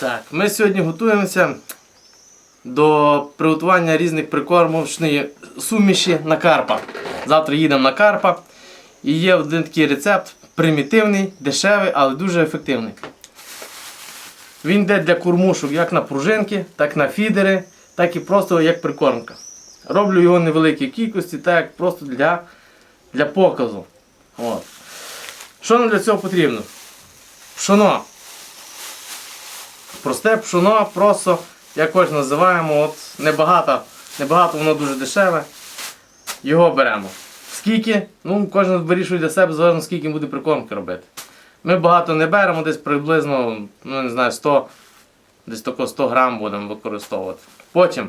Так, ми сьогодні готуємося до приготування різних прикормочної суміші на карпа. Завтра їдемо на карпа. І є один такий рецепт примітивний, дешевий, але дуже ефективний. Він йде для кормушок як на пружинки, так на фідери, так і просто як прикормка. Роблю його невеликій кількості, так як просто для, для показу. От. Що нам для цього потрібно? Пшоно. Просте пшоно, просто, якось називаємо, от небагато, небагато, воно дуже дешеве. Його беремо. Скільки? Ну, кожен вирішує для себе, залежно скільки буде прикормки робити. Ми багато не беремо, десь приблизно, ну не знаю, 100, десь тако 100 грам будемо використовувати. Потім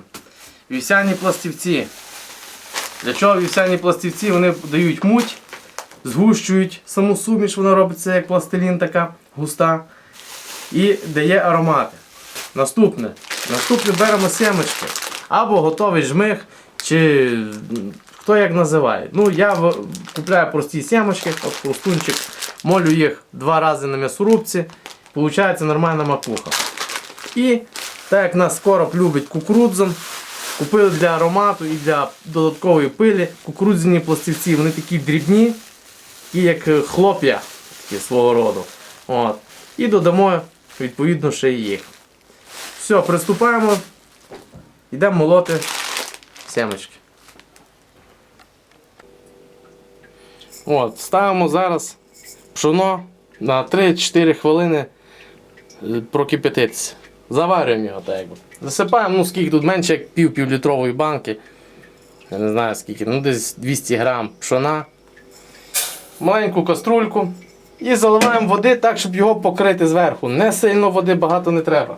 вівсяні пластівці. Для чого вівсяні пластівці? Вони дають муть, згущують саму суміш, вона робиться як пластилін така густа і дає аромати. Наступне. Наступне беремо семечки. Або готовий жмих, чи хто як називає. Ну, я купляю прості семечки, от простунчик, молю їх два рази на м'ясорубці, виходить нормальна макуха. І так як нас скоро любить кукурудзом, купили для аромату і для додаткової пилі кукурудзяні пластівці. Вони такі дрібні, і як хлоп'я свого роду. От. І додамо відповідно ще і їх. Все, приступаємо. Йдемо молоти семечки. От, ставимо зараз пшоно на 3-4 хвилини е, прокипятитися. Заварюємо його так якби. Засипаємо, ну скільки тут менше як пів півлітрової банки. Я не знаю скільки, ну десь 200 грам пшона. Маленьку каструльку. І заливаємо води так, щоб його покрити зверху. Не сильно води багато не треба.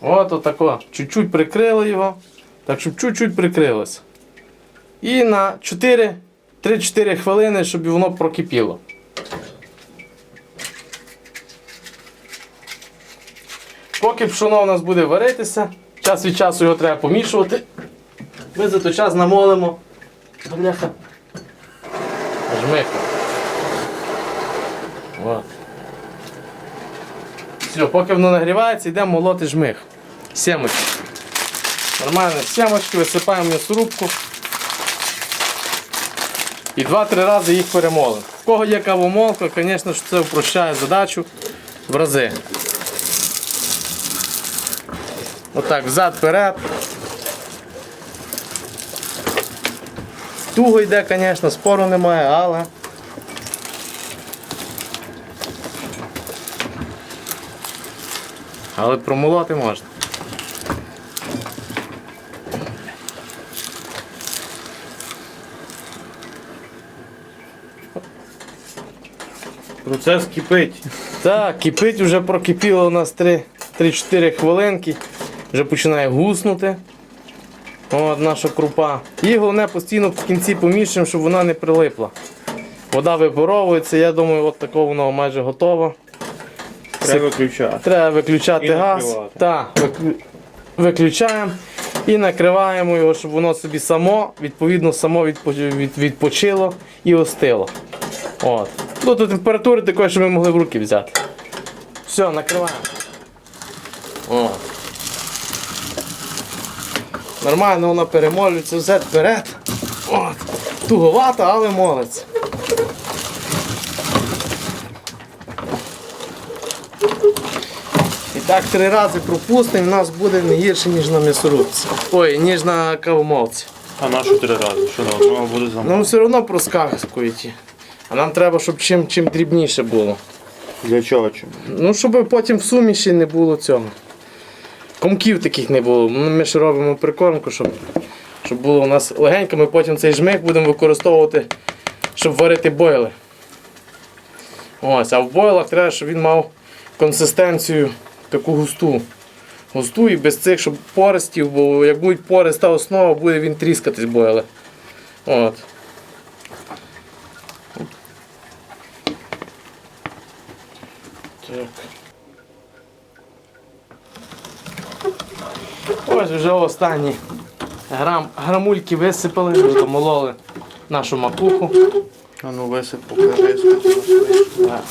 От отако. Чуть-чуть прикрили його. Так, щоб чуть-чуть прикрилося. І на 4, 3-4 хвилини, щоб воно прокипіло. Поки пшоно у нас буде варитися, час від часу його треба помішувати. Ми за той час намолимо. Бляха. Жмиха. От. Все, поки воно нагрівається, йдемо молоти жмих. Сімочки. Нормально, сімочки, висипаємо в м'ясорубку. І два-три рази їх перемолимо. В кого є кавомолка, звісно ж це упрощає задачу в рази. Отак, взад-вперед. Туго йде, звісно, спору немає, але. Але промолоти можна. Процес кипить. Так, кипить, вже прокипіло у нас 3 3-4 хвилинки. Вже починає гуснути. От наша крупа. І головне постійно в кінці помішуємо, щоб вона не прилипла. Вода випаровується, я думаю, от такого воно майже готово. Треба виключати. Треба виключати І газ. Так, виключаємо і накриваємо його, щоб воно собі само, відповідно, само відпочило і остило. От. Ну, до температури такої, щоб ми могли в руки взяти. Все, накриваємо. От. Нормально воно перемолюється взад вперед. От. Туговато, але молиться. І так три рази пропустимо, і в нас буде не гірше, ніж на м'ясорубці. Ой, ніж на кавомолці. А на що три рази? Що на одного буде замовити? Ну все одно проскакують. А нам треба, щоб чим, чим дрібніше було. Для чого чому? Ну, щоб потім в суміші не було цього. Комків таких не було. Ну, Ми ж робимо прикормку, щоб, щоб було у нас легенько, ми потім цей жмих будемо використовувати, щоб варити бойли. Ось, а в бойлах треба, щоб він мав консистенцію таку густу. Густу і без цих, щоб пористів, бо як буде пориста основа, буде він тріскатись бойли. От. Ось вже останні грам, грамульки висипали, вже домололи нашу макуху. А ну висип покажи, скільки у нас вийшло. Так.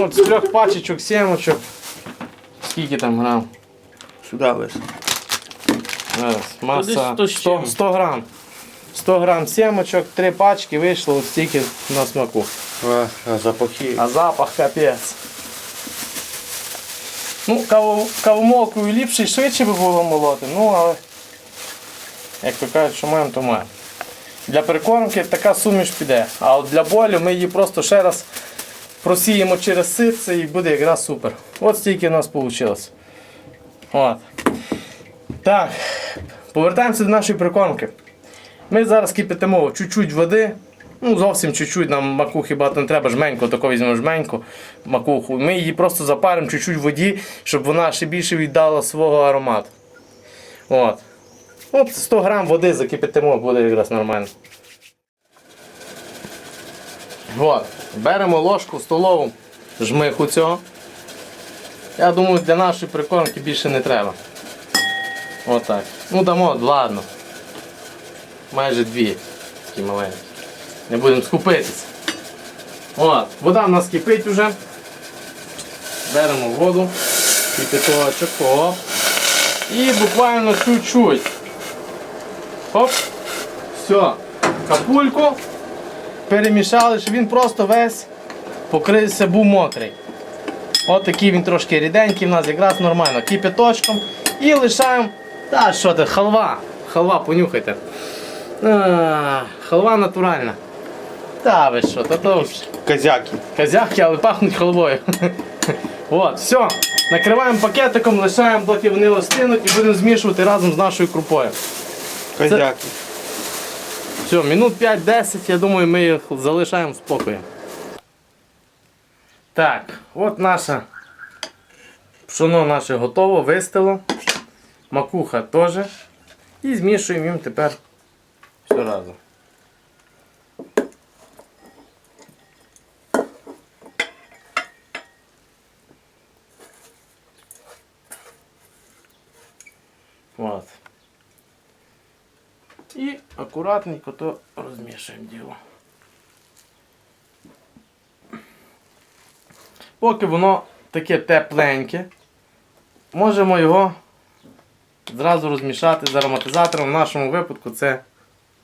От з трьох пачечок, сімочок. Скільки там грам? Сюди вис. Зараз, маса 100 з 100, чим. 100 грам. 100 грам сімочок, три пачки вийшло ось стільки на смаку. А, а запахи. А запах капець. Ну, кавомолкою ліпше і швидше би було молоти, ну але як то кажуть, що маємо, то маємо. Для прикормки така суміш піде. А от для болю ми її просто ще раз просіємо через ситце і буде якраз супер. От стільки у нас вийшло. От. Так, повертаємося до нашої прикормки. Ми зараз кипятимо чуть-чуть води. Ну, зовсім чуть-чуть, нам макухи багато не треба, жменьку, тако візьмемо жменьку, макуху. Ми її просто запаримо чуть-чуть в воді, щоб вона ще більше віддала свого аромату. От. От 100 грам води закипятимо, буде якраз нормально. От. Беремо ложку столову жмиху цього. Я думаю, для нашої прикормки більше не треба. Отак. Ну дамо, ладно. Майже дві. Такі маленькі. Не будемо скупитися. От, вода в нас кипить вже. Беремо воду, кипяточок, оп. І буквально чуть-чуть. Оп. Все. Капульку. Перемішали, щоб він просто весь покрився, був мокрий. От такий він трошки ріденький в нас якраз нормально. Кипяточком. І лишаємо. Та що ти, халва. Халва, понюхайте. А, халва натуральна. Та ви що, та то ж Козяки. козявки, але пахнуть халвою. От, все. Накриваємо пакетиком, лишаємо, доки вони остинуть і будемо змішувати разом з нашою крупою. Козяки. Все, минут 5-10, я думаю, ми їх залишаємо в спокої. Так, от наша пшоно наше готово, вистило. Макуха теж. І змішуємо їм тепер все разом. От. І акуратненько то розмішуємо діло. Поки воно таке тепленьке, можемо його зразу розмішати з ароматизатором. В нашому випадку це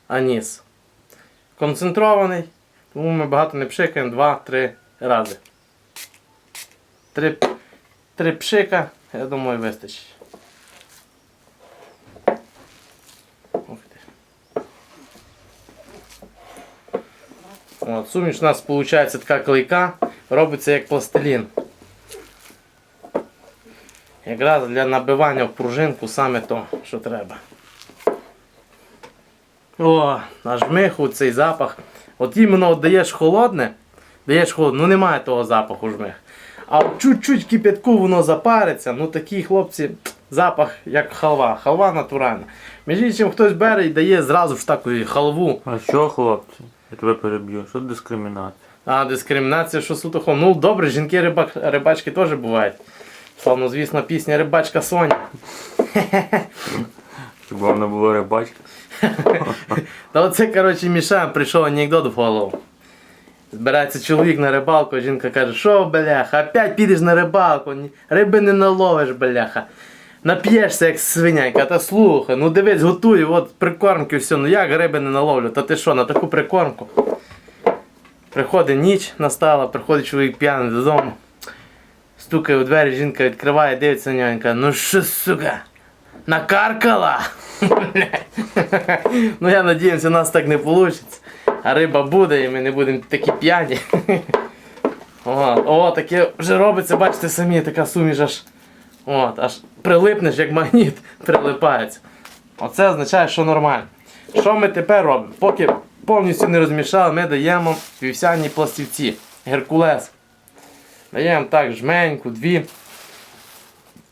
аніс. Концентрований, тому ми багато не пшикаємо 2-3 рази. Три, три пшика, я думаю, вистачить. От, суміш у нас виходить така клейка, робиться як пластилін. Якраз для набивання в пружинку саме то, що треба. О, наш жмиху, цей запах. От іменно от даєш холодне, даєш холодне, ну немає того запаху жмих. А чуть-чуть кипятку воно запариться, ну такі хлопці, запах як халва, халва натуральна. Між іншим хтось бере і дає зразу ж таку халву. А що, хлопці? Я тебе переб'ю. Що дискримінація? А дискримінація, що суто хом. Ну добре, жінки рибак, рибачки теж бувають. Славно, звісно, пісня рибачка Соня. Хіба вона була рибачка? Та оце, коротше, Міша прийшов анекдот в голову. Збирається чоловік на рибалку, а жінка каже, що бляха, опять підеш на рибалку, риби не наловиш, бляха. Нап'єшся, як свиняйка, та слухай, ну дивись, готую, от прикормки, все, ну як риби не наловлю, та ти що, на таку прикормку. Приходить ніч настала, приходить чоловік п'яний додому. Стукає у двері, жінка відкриває, дивиться на нього і каже, ну що, сука, накаркала? ну я надіюся, у нас так не вийде. А риба буде і ми не будемо такі п'яні. О, таке вже робиться, бачите самі, така суміш аж. От, аж прилипнеш, як магніт прилипається. Оце означає, що нормально. Що ми тепер робимо? Поки повністю не розмішали, ми даємо вівсяні пластівці. Геркулес. Даємо так жменьку, дві.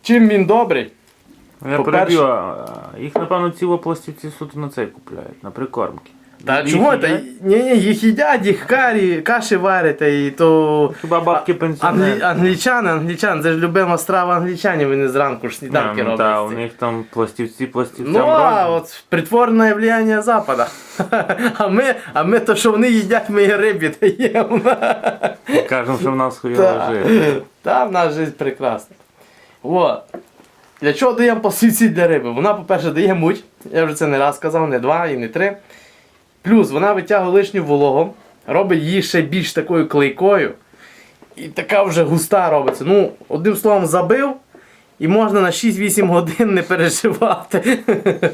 Чим він добрий? Я переб'ю, їх, напевно, ці пластівці суто на цей купляють, на прикормки. Та Їх чого? Та, ні, ні, їх їдять, їх карі, каші варять, та і то. Хіба бабки Англі... Англічани, англічани, це ж любима страва англічанів, вони зранку ж сніданки ну, роблять. та, у них там пластівці, пластівцям Ну, а от притворне влияння Запада. А ми, а ми то, що вони їдять, ми і рибі даємо. Кажемо, що в нас хуйово Та, та в нас життя прекрасна. От. Для чого даємо пластівці для риби? Вона, по-перше, дає муть. Я вже це не раз казав, не два і не три. Плюс вона витягує лишню вологу, робить її ще більш такою клейкою. І така вже густа робиться. Ну, одним словом, забив, і можна на 6-8 годин не переживати.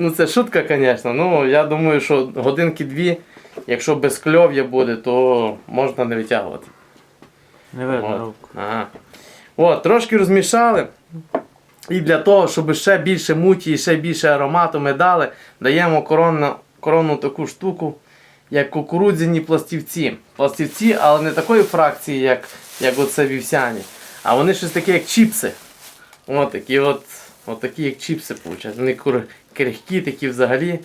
Ну, це шутка, звісно. Ну, я думаю, що годинки-дві, якщо без кльов'я буде, то можна не витягувати. Не видно руку. Ага. От, трошки розмішали. І для того, щоб ще більше муті і ще більше аромату ми дали, даємо коронну, коронну таку штуку, як кукурудзяні пластівці. Пластівці, але не такої фракції, як, як оце вівсяні. А вони щось таке, як чіпси. От такі от, от такі, як чіпси, виходять. Вони крихкі такі взагалі.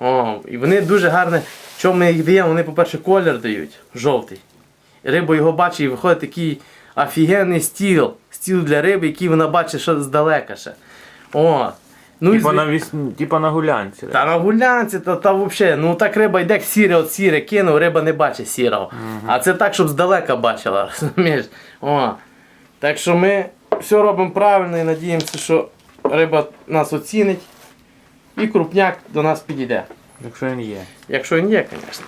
О, і вони дуже гарні. Чому ми їх даємо? Вони, по-перше, колір дають жовтий. Риба його бачить і виходить такий офігенний стіл. Стіл для риби, який вона бачить що здалека ще. О. Ну, Типа на, віс... типа на гулянці. та на гулянці, та, та взагалі, ну так риба йде як сіре, от сіре кинув, риба не бачить сірого. А це так, щоб здалека бачила, розумієш? О. Так що ми все робимо правильно і надіємося, що риба нас оцінить і крупняк до нас підійде. Якщо він є. Якщо він є, звісно.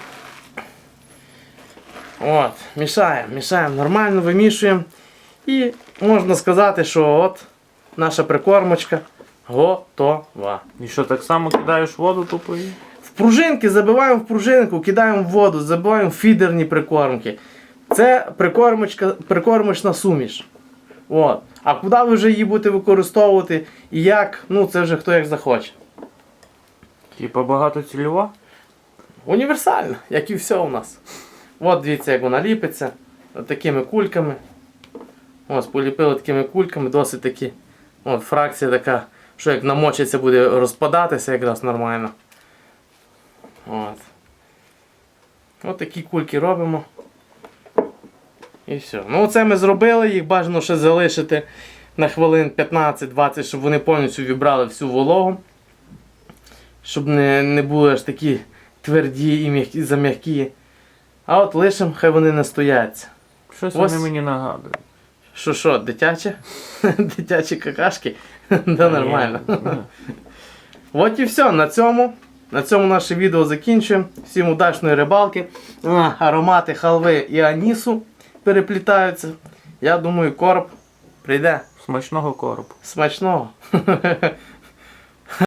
От, мішаємо, мішаємо, нормально вимішуємо. І можна сказати, що от наша прикормочка готова. І що так само кидаєш воду тупо? В пружинки забиваємо в пружинку, кидаємо в воду, забиваємо в фідерні прикормки. Це прикормочка, прикормочна суміш. От. А куди ви вже її будете використовувати і як, ну це вже хто як захоче. Типа багатоцільова? Універсальна, як і все у нас. От дивіться, як вона ліпиться. От такими кульками. Ось, поліпили такими кульками, досить такі. От фракція така, що як намочиться, буде розпадатися якраз нормально. От. От такі кульки робимо. І все. Ну оце ми зробили, їх бажано ще залишити на хвилин 15-20, щоб вони повністю вібрали всю вологу. Щоб не, не були аж такі тверді і м'які, зам'які. А от лишим, хай вони не стояться. Щось Ось. вони мені нагадують. Що що, дитяче? Дитячі какашки? Да нормально. От і все. На цьому. На цьому наше відео закінчуємо. Всім удачної рибалки. Аромати халви і анісу переплітаються. Я думаю, короб прийде. Смачного коробу. Смачного.